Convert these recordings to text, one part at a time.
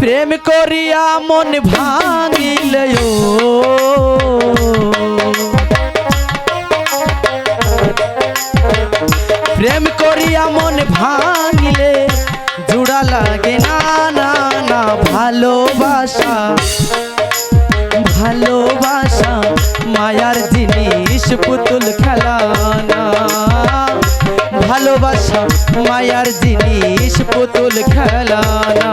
প্রেম করিয়া মন ভাঙিলে প্রেম করিয়া মন ভাঙিলে জুড়া লাগে না না না, ভালোবাসা। ভালোবাসা, মায়ার জিনিস পুতুল ভালোবাসা মায়ার জিনিস পুতুল খেলানা।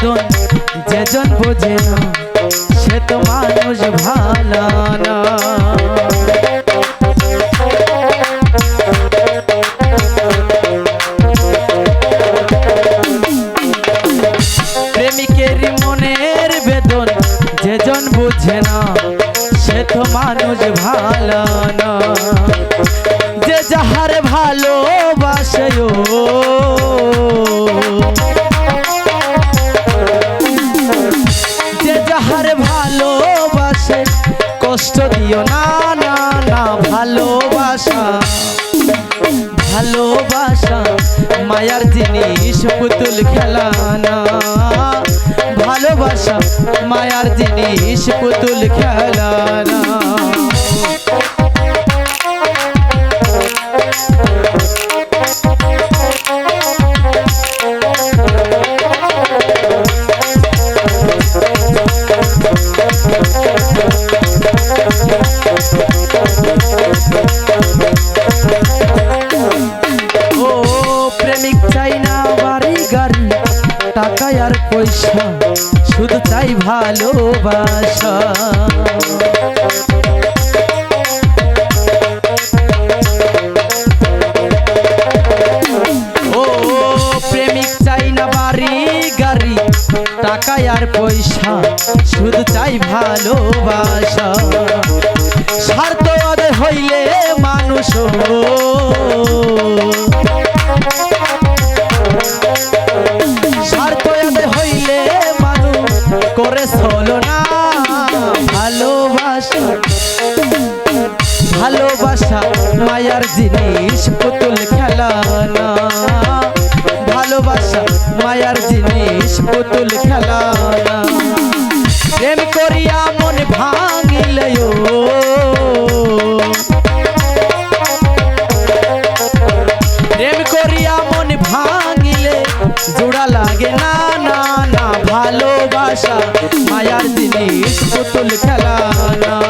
বেদন যেজন বোঝে না, সে তো মানুষ ভালো না। প্রেমিকের মনের বেদন, যেজন বুঝে না, সে তো মানুষ ভালো না। যে যাহার ভালোবাসে যাহার ভালোবাসে। কষ্ট দিও না না না, ভালোবাসা। ভালোবাসা, মায়ার জিনিস, পুতুল খেলা না ভালোবাসা, মায়ার জিনিস, পুতুল খেলানা। ও প্রেমিক চাই না, বাড়ি গাড়ি টাকা আর পয়সা, শুধু চাই ভালোবাসা। ও প্রেমিক চাই না, বাড়ি গাড়ি টাকা আর পয়সা, শুধু চাই ভালোবাসা। স্বার্থ হইলে মানুষ ভালোবাসা মায়ার জিনিস, পুতুল খেলানা ভালোবাসা, মায়ার জিনিস, পুতুল খেলানা প্রেম করিয়া মন ভাঙিলে প্রেম করিয়া মন ভাঙিলে, জোড়া লাগে না না না। ভালোবাসা, মায়ার জিনিস, পুতুল খেলানা ভালোবাসা